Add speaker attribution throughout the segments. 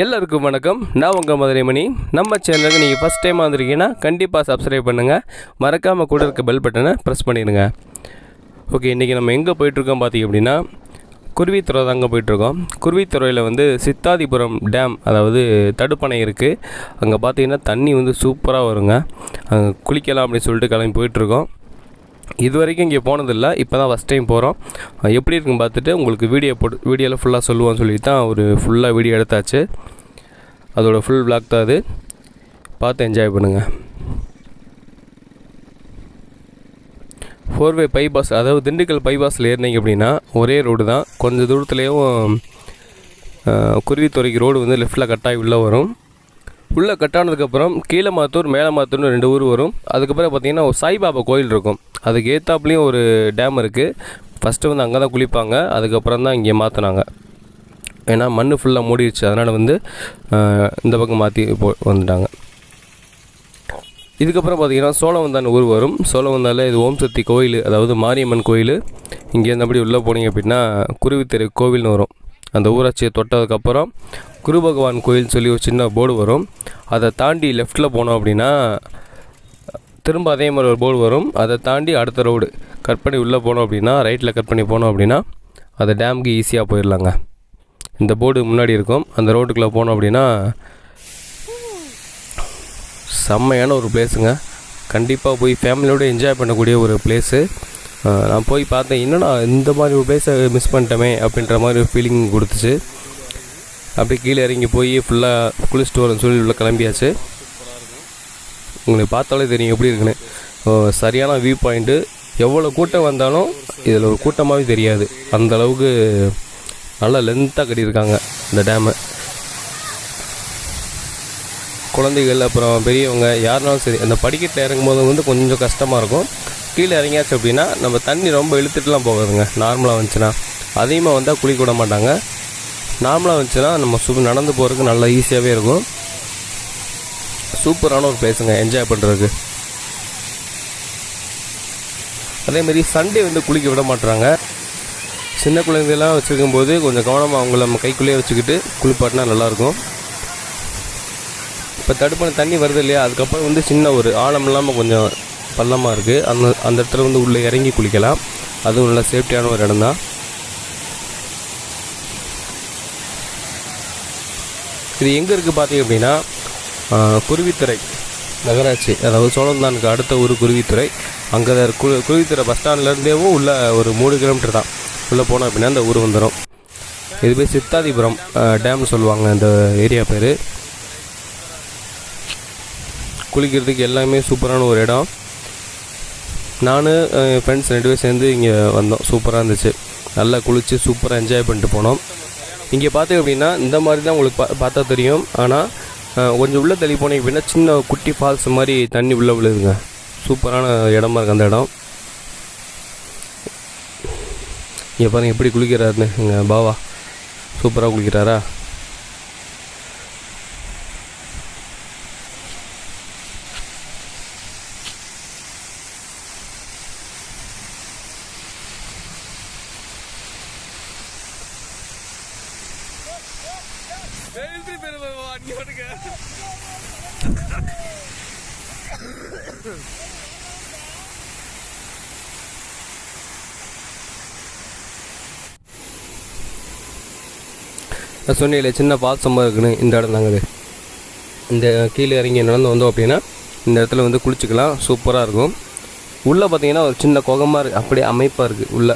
Speaker 1: எல்லாருக்கும் வணக்கம். நான் உங்கள் மதுரைமணி. நம்ம சேனலுக்கு நீங்கள் ஃபஸ்ட் டைம் வந்திருக்கீங்கன்னா கண்டிப்பாக சப்ஸ்கிரைப் பண்ணுங்கள் மறக்காமல் கூட இருக்க பெல் பட்டனை ப்ரெஸ் பண்ணிடுங்க. ஓகே இன்றைக்கி நம்ம எங்கே போயிட்டுருக்கோம் பார்த்தீங்க அப்படின்னா குருவித்துறை தாங்க போயிட்டுருக்கோம். குருவித்துறையில் வந்து சித்தாதிபுரம் டேம் அதாவது தடுப்பணை இருக்குது அங்கே பார்த்தீங்கன்னா தண்ணி வந்து சூப்பராக வருங்க. அங்கே குளிக்கலாம் அப்படின்னு சொல்லிட்டு கிளம்பி போயிட்டுருக்கோம். இது வரைக்கும் இங்கே போனதில்லை. இப்போ தான் ஃபஸ்ட் டைம் போகிறோம் எப்படி இருக்குன்னு பார்த்துட்டு உங்களுக்கு வீடியோ போட்டு வீடியோவில் ஃபுல்லாக சொல்லுவோம்னு சொல்லி தான் ஒரு ஃபுல்லாக வீடியோ எடுத்தாச்சு. அதோட ஃபுல் பிளாக் தான் அது. பார்த்து என்ஜாய் பண்ணுங்கள் ஃபோர்வே பைபாஸ் அதாவது திண்டுக்கல் பைபாஸில் ஏறினீங்க அப்படின்னா ஒரே ரோடு தான். கொஞ்சம் தூரத்துலேயும் குருவித்துறைக்கு ரோடு வந்து லெஃப்ட்டில் கட்டாகி உள்ளே வரும். உள்ளே கட்டானதுக்கப்புறம் கீழே மாத்தூர் மேலே மாத்தூர்னு ரெண்டு ஊர் வரும். அதுக்கப்புறம் பார்த்தீங்கன்னா ஒரு சாய்பாபா கோயில் இருக்கும். அதுக்கு ஏத்தாப்புலேயும் ஒரு டேம் இருக்குது ஃபஸ்ட்டு வந்து அங்கே தான் குளிப்பாங்க. அதுக்கப்புறம் தான் இங்கே மாற்றினாங்க ஏன்னா மண் ஃபுல்லாக மூடிடுச்சு அதனால் வந்து இந்த பக்கம் மாற்றி போ வந்துட்டாங்க. இதுக்கப்புறம் பார்த்தீங்கன்னா சோழவந்தான் ஊர் வரும். சோழவந்தால இது ஓம் சக்தி கோயில் அதாவது மாரியம்மன் கோயில். இங்கேருந்தபடி உள்ளே போனீங்க அப்படின்னா குருவித்தெரு கோவில்னு வரும். அந்த ஊராட்சியை தொட்டதுக்கப்புறம் குரு பகவான் கோயில் சொல்லி ஒரு சின்ன போர்டு வரும். அதை தாண்டி லெஃப்ட்டில் போனோம் அப்படின்னா திரும்ப அதே மாதிரி ஒரு போர்டு வரும். அதை தாண்டி அடுத்த ரோடு கட் பண்ணி உள்ளே போனோம் அப்படின்னா ரைட்டில் கட் பண்ணி போனோம் அப்படின்னா அந்த டேமுக்கு ஈஸியாக போயிடலாங்க. இந்த போர்டு முன்னாடி இருக்கும். அந்த ரோட்டுக்குள்ளே போனோம் அப்படின்னா செம்மையான ஒரு பிளேஸுங்க கண்டிப்பாக போய் ஃபேமிலியோடு என்ஜாய் பண்ணக்கூடிய ஒரு பிளேஸு நான் போய் பார்த்தேன். என்னடா இந்த மாதிரி ஒரு பிளேஸை மிஸ் பண்ணிட்டோமே அப்படின்ற மாதிரி ஒரு ஃபீலிங் கொடுத்துச்சு. அப்படியே கீழே இறங்கி போய் ஃபுல்லாக குளிச்சுட்டு வரேன்னு சொல்லி உள்ளே கிளம்பியாச்சு. உங்களுக்கு பார்த்தாலே தெரியும் எப்படி இருக்குன்னு. சரியான வியூ பாயிண்ட்டு எவ்வளோ கூட்டம் வந்தாலும் இதில் ஒரு கூட்டமாகவே தெரியாது. அந்த அளவுக்கு நல்லா லென்த்தாக கட்டியிருக்காங்க இந்த டேமை குழந்தைகள் அப்புறம் பெரியவங்க யாருனாலும் சரி அந்த படிக்கட்டில் இறங்கும்போது வந்து கொஞ்சம் கஷ்டமாக இருக்கும். கீழே இறங்கியாச்சு அப்படின்னா நம்ம தண்ணி ரொம்ப இழுத்துட்டுலாம் போகாதுங்க. நார்மலாக வந்துச்சுன்னா. அதிகமாக வந்தால் குளிக்க விட மாட்டாங்க. நார்மலாக வந்துச்சுன்னா நம்ம சு நடந்து போகிறதுக்கு நல்லா ஈஸியாகவே இருக்கும். சூப்பரான ஒரு பிளேஸுங்க என்ஜாய் பண்ணுறதுக்கு அதேமாரி சண்டே வந்து குளிக்க விட மாட்டுறாங்க சின்ன குழந்தைலாம் வச்சுருக்கும் போது கொஞ்சம் கவனமாக அவங்கள நம்ம கைக்குள்ளேயே வச்சுக்கிட்டு குளிப்பாட்டினா நல்லாயிருக்கும். இப்போ தடுப்பான தண்ணி வருது இல்லையா? அதுக்கப்புறம் வந்து சின்ன ஒரு ஆழம் இல்லாமல் கொஞ்சம் பள்ளமாக இருக்குது அந்த அந்த இடத்துல வந்து உள்ளே இறங்கி குளிக்கலாம். அதுவும் நல்ல சேஃப்டியான ஒரு இடம் தான் இது எங்கே இருக்குது பார்த்தீங்க அப்படின்னா குருவித்துறை நகராட்சி அதாவது சோழந்தானுக்கு அடுத்த ஊர் குருவித்துறை அங்கே குரு குருவித்துறை பஸ் ஸ்டாண்ட்லேருந்தேவும் உள்ள ஒரு மூணு கிலோமீட்டர் தான். உள்ளே போனோம் அப்படின்னா அந்த ஊர் வந்துடும் இது பேர் சித்தாதிபுரம் டேம்னு சொல்லுவாங்க இந்த ஏரியா பேர். குளிக்கிறதுக்கு எல்லாமே சூப்பரான ஒரு இடம். நான் என் ஃப்ரெண்ட்ஸ் ரெண்டு பேரும் சேர்ந்து இங்கே வந்தோம். சூப்பராக இருந்துச்சு. நல்லா குளித்து சூப்பராக என்ஜாய் பண்ணிட்டு போனோம். இங்கே பார்த்தீங்க அப்படின்னா இந்த மாதிரி தான் உங்களுக்கு பா பார்த்தா தெரியும். ஆனால் கொஞ்சம் உள்ளே தள்ளி போனீங்க அப்படின்னா சின்ன குட்டி ஃபால்ஸ் மாதிரி தண்ணி உள்ளே விழுதுங்க சூப்பரான இடமா இருக்குது அந்த இடம். இங்கே பாருங்க எப்படி குளிக்கிறாருன்னு. எங்கள் பாவா சூப்பராக குளிக்கிறாரா? நான் சொன்னேன்ல சின்ன ஃபால்ஸ் இருக்குன்னு இந்த இடம் தாங்க இந்த கீழே இறங்கி நடந்து வந்தோம் அப்படின்னா இந்த இடத்துல வந்து குளிச்சுக்கலாம் சூப்பராக இருக்கும். உள்ளே பார்த்தீங்கன்னா ஒரு சின்ன குகமாக இருக்குது அப்படியே அமைப்பாக இருக்குது உள்ளே.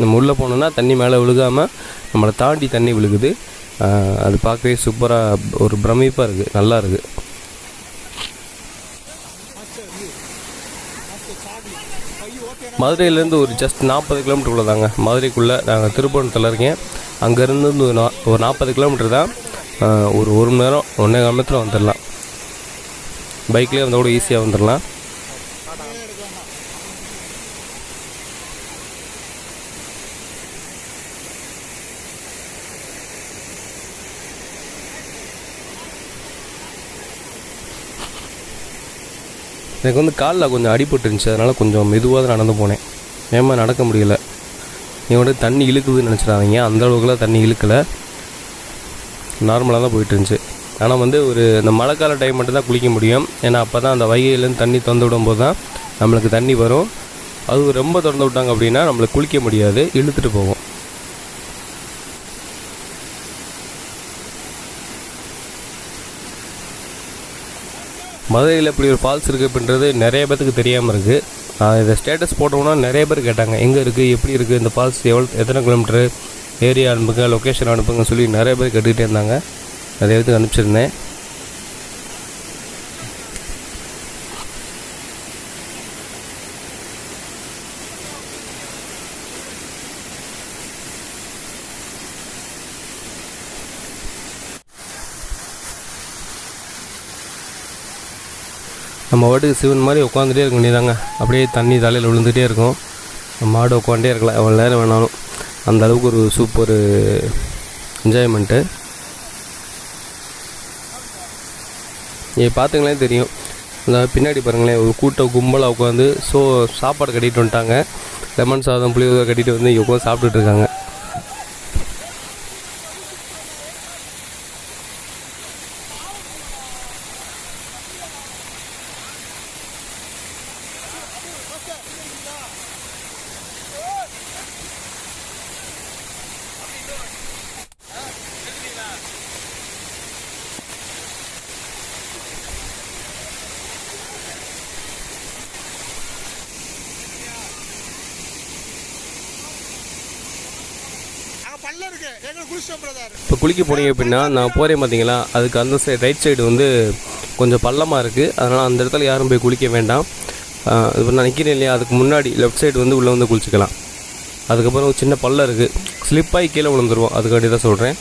Speaker 1: நம்ம உள்ளே போனோம்னா தண்ணி மேலே விழுகாமல் நம்மளை தாண்டி தண்ணி விழுகுது. அது பார்க்கவே சூப்பராக ஒரு பிரமிப்பாக இருக்குது நல்லா இருக்குது மதுரையிலேருந்து ஒரு ஜஸ்ட் நாற்பது கிலோமீட்டர் தாங்க. மதுரைக்குள்ளே நாங்கள் திருப்பணத்தில் இருக்கேன். அங்கேருந்து ஒரு நா- ஒரு நாற்பது கிலோமீட்டர் தான் ஒரு ஒரு மணி நேரம் ஒன்றே கிலோமீட்டர் வந்துடலாம் பைக்லேயே வந்தால் கூட ஈஸியாக வந்துடலாம் எனக்கு வந்து காலில் கொஞ்சம் அடிபட்டுருந்துச்சு அதனால் கொஞ்சம் மெதுவாக தான் நடந்து போனேன். ஏமா நடக்க முடியல. என்னோட தண்ணி இழுக்குதுன்னு நினச்சிடாதீங்க. அந்த அளவுக்குலாம் தண்ணி இழுக்கலை. நார்மலாக தான் போயிட்டுருந்துச்சு. ஆனால் வந்து ஒரு இந்த மழைக்கால டைம் மட்டும் தான் குளிக்க முடியும். ஏன்னா அப்போ தான் அந்த வைகையிலேருந்து தண்ணி திறந்து விடும்போது தான் நம்மளுக்கு தண்ணி வரும். அது ரொம்ப திறந்து விட்டாங்க அப்படின்னா நம்மளுக்கு குளிக்க முடியாது. இழுத்துட்டு போவோம். மதுரையில் இப்படி ஒரு ஃபால்ஸ் இருக்குது அப்படின்றது நிறைய பேத்துக்கு தெரியாமல் இருக்குது இதை ஸ்டேட்டஸ் போட்டோம்னா நிறைய பேர் கேட்டாங்க எங்கே இருக்குது எப்படி இருக்குது இந்த ஃபால்ஸ் எவ்வளோ எத்தனை கிலோமீட்டரு ஏரியா அனுப்புங்க லொக்கேஷன் அனுப்புங்க சொல்லி நிறைய பேர் கேட்டுக்கிட்டே இருந்தாங்க. நிறைய பேத்துக்கு அனுப்பிச்சிருந்தேன். நம்ம வாட்டுக்கு சிவன் மாதிரி உட்காந்துட்டே இருக்க வேண்டியதாங்க அப்படியே தண்ணி தலையில் விழுந்துகிட்டே இருக்கும். மாடு உட்காந்துட்டே இருக்கலாம் எவ்வளோ நேரம் வேணாலும். அந்த அளவுக்கு ஒரு சூப்பர் என்ஜாய்மெண்ட்டு நீங்கள் பார்த்துங்களே தெரியும். இந்த பின்னாடி பாருங்களேன் ஒரு கூட்ட கும்பலாக உட்காந்து ஸோ சாப்பாடு கட்டிட்டு வந்துட்டாங்க. லெமன் சாதம் புளியோதரை கட்டிட்டு வந்து இங்கே உட்காந்து சாப்பிட்டுட்டு இருக்காங்க. இப்போ குளிக்க போனீங்க அப்படின்னா நான் போகிறேன் பார்த்தீங்களா அதுக்கு அந்த சைடு ரைட் சைடு வந்து கொஞ்சம் பள்ளமாக இருக்குது அதனால் அந்த இடத்துல யாரும் போய் குளிக்க வேண்டாம். இப்போ நான் நிற்கிறேன் இல்லையா? அதுக்கு முன்னாடி லெஃப்ட் சைடு வந்து உள்ளே வந்து குளிச்சுக்கலாம். அதுக்கப்புறம் ஒரு சின்ன பள்ளம் இருக்குது ஸ்லிப்பாகி கீழே விழுந்துருவோம். அதுக்காண்டி தான் சொல்கிறேன்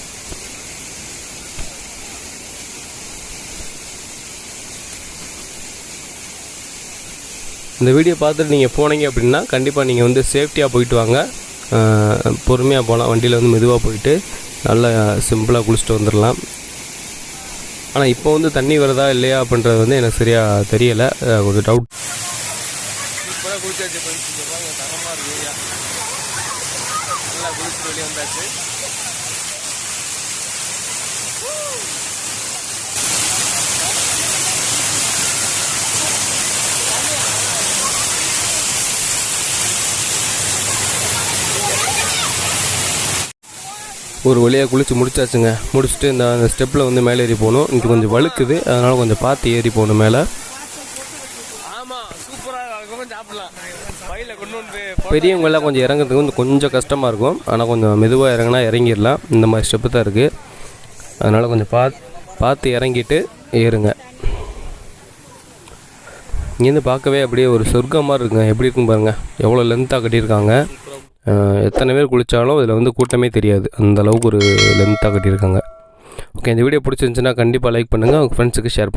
Speaker 1: இந்த வீடியோ பார்த்துட்டு நீங்கள் போனீங்க அப்படின்னா கண்டிப்பாக நீங்கள் வந்து சேஃப்டியாக போயிட்டு வாங்க. பொறுமையாக போகலாம் வண்டியில் வந்து மெதுவாக போயிட்டு நல்லா சிம்பிளாக குளிச்சுட்டு வந்துடலாம் ஆனால் இப்போ வந்து தண்ணி வருதா இல்லையா அப்படின்றது வந்து எனக்கு சரியாக தெரியலை. கொஞ்சம் ஒரு டவுட்
Speaker 2: குளிச்சாச்சு இருக்கு. நல்லா குளிச்சுட்டு வெளியே வந்தாச்சு.
Speaker 1: ஒரு வழியாக குளித்து முடிச்சாச்சுங்க. முடிச்சுட்டு இந்த அந்த ஸ்டெப்பில் வந்து மேலே ஏறி போகணும். இங்கே கொஞ்சம் வழுக்குது. அதனால் கொஞ்சம் பார்த்து ஏறி போகணும் மேலே.
Speaker 2: ஆமா சூப்பரா இருக்கும். சாப்பிடலாம். வயல கொண்டு வந்து
Speaker 1: பெரியவங்க எல்லாம் கொஞ்சம் இறங்குறதுக்கு வந்து கொஞ்சம் கஷ்டமாக இருக்கும். ஆனால் கொஞ்சம் மெதுவாக இறங்கினா இறங்கிடலாம். இந்த மாதிரி ஸ்டெப்பு தான் இருக்குது அதனால் கொஞ்சம் பார்த்து பார்த்து இறங்கிட்டு ஏறுங்க. இங்கேருந்து பார்க்கவே அப்படியே ஒரு சொர்க்கம் மாதிரி இருக்குங்க. எப்படி இருக்கும் பாருங்கள் எவ்வளோ லென்த்தாக கட்டியிருக்காங்க. எத்தனை பேர் குளித்தாலும் இதில் வந்து கூட்டமே தெரியாது. அந்த அளவுக்கு ஒரு லென்த்தாக கட்டியிருக்காங்க. ஓகே இந்த வீடியோ பிடிச்சிருந்துச்சுன்னா கண்டிப்பாக லைக் பண்ணுங்கள் உங்கள் ஃப்ரெண்ட்ஸுக்கு ஷேர்